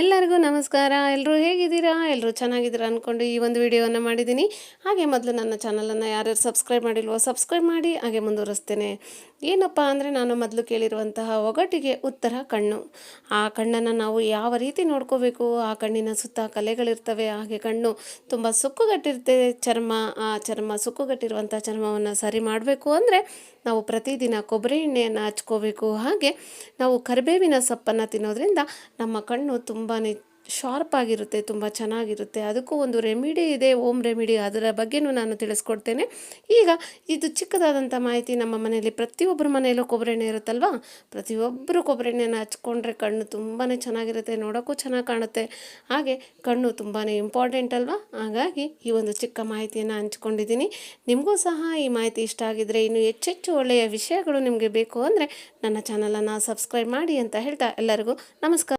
ಎಲ್ಲರಿಗೂ ನಮಸ್ಕಾರ. ಎಲ್ಲರೂ ಹೇಗಿದ್ದೀರಾ? ಎಲ್ಲರೂ ಚೆನ್ನಾಗಿದ್ದೀರಾ ಅಂದ್ಕೊಂಡು ಈ ಒಂದು ವಿಡಿಯೋವನ್ನು ಮಾಡಿದ್ದೀನಿ. ಹಾಗೆ ಮೊದಲು ನನ್ನ ಚಾನಲನ್ನು ಯಾರ್ಯಾರು ಸಬ್ಸ್ಕ್ರೈಬ್ ಮಾಡಿಲ್ವೋ ಸಬ್ಸ್ಕ್ರೈಬ್ ಮಾಡಿ, ಹಾಗೆ ಮುಂದುವರಿಸ್ತೇನೆ. ಏನಪ್ಪ ಅಂದರೆ ನಾನು ಮೊದಲು ಕೇಳಿರುವಂತಹ ಒಗಟಿಗೆ ಉತ್ತರ ಕಣ್ಣು. ಆ ಕಣ್ಣನ್ನು ನಾವು ಯಾವ ರೀತಿ ನೋಡ್ಕೋಬೇಕು? ಆ ಕಣ್ಣಿನ ಸುತ್ತ ಕಲೆಗಳಿರ್ತವೆ, ಹಾಗೆ ಕಣ್ಣು ತುಂಬ ಸುಕ್ಕುಗಟ್ಟಿರುತ್ತೆ. ಚರ್ಮ, ಆ ಚರ್ಮ ಸುಕ್ಕುಗಟ್ಟಿರುವಂಥ ಚರ್ಮವನ್ನು ಸರಿ ಮಾಡಬೇಕು ಅಂದರೆ ನಾವು ಪ್ರತಿದಿನ ಕೊಬ್ಬರಿ ಎಣ್ಣೆಯನ್ನು ಹಚ್ಕೋಬೇಕು. ಹಾಗೆ ನಾವು ಕರಿಬೇವಿನ ಸೊಪ್ಪನ್ನು ತಿನ್ನೋದ್ರಿಂದ ನಮ್ಮ ಕಣ್ಣು ತುಂಬಾ ಶಾರ್ಪ್ ಆಗಿರುತ್ತೆ, ತುಂಬ ಚೆನ್ನಾಗಿರುತ್ತೆ. ಅದಕ್ಕೂ ಒಂದು ರೆಮಿಡಿ ಇದೆ ಓಮ್ ರೆಮಿಡಿ ಅದರ ಬಗ್ಗೆನೂ ನಾನು ತಿಳಿಸ್ಕೊಡ್ತೇನೆ. ಈಗ ಇದು ಚಿಕ್ಕದಾದಂಥ ಮಾಹಿತಿ ನಮ್ಮ ಮನೆಯಲ್ಲಿ ಪ್ರತಿಯೊಬ್ಬರ ಮನೆಯಲ್ಲೂ ಕೊಬ್ಬರಿ ಎಣ್ಣೆ ಇರುತ್ತಲ್ವಾ? ಪ್ರತಿಯೊಬ್ಬರು ಕೊಬ್ಬರಿ ಎಣ್ಣೆನ ಹಚ್ಕೊಂಡ್ರೆ ಕಣ್ಣು ತುಂಬಾ ಚೆನ್ನಾಗಿರುತ್ತೆ, ನೋಡೋಕ್ಕೂ ಚೆನ್ನಾಗಿ ಕಾಣುತ್ತೆ. ಹಾಗೆ ಕಣ್ಣು ತುಂಬಾ ಇಂಪಾರ್ಟೆಂಟ್ ಅಲ್ವಾ? ಹಾಗಾಗಿ ಈ ಒಂದು ಚಿಕ್ಕ ಮಾಹಿತಿಯನ್ನು ಹಂಚ್ಕೊಂಡಿದ್ದೀನಿ. ನಿಮಗೂ ಸಹ ಈ ಮಾಹಿತಿ ಇಷ್ಟ ಆಗಿದ್ದರೆ ಇನ್ನು ಹೆಚ್ಚೆಚ್ಚು ಒಳ್ಳೆಯ ವಿಷಯಗಳು ನಿಮಗೆ ಬೇಕು ಅಂದರೆ ನನ್ನ ಚಾನಲನ್ನು ಸಬ್ಸ್ಕ್ರೈಬ್ ಮಾಡಿ ಅಂತ ಹೇಳ್ತಾ ಎಲ್ಲರಿಗೂ ನಮಸ್ಕಾರ.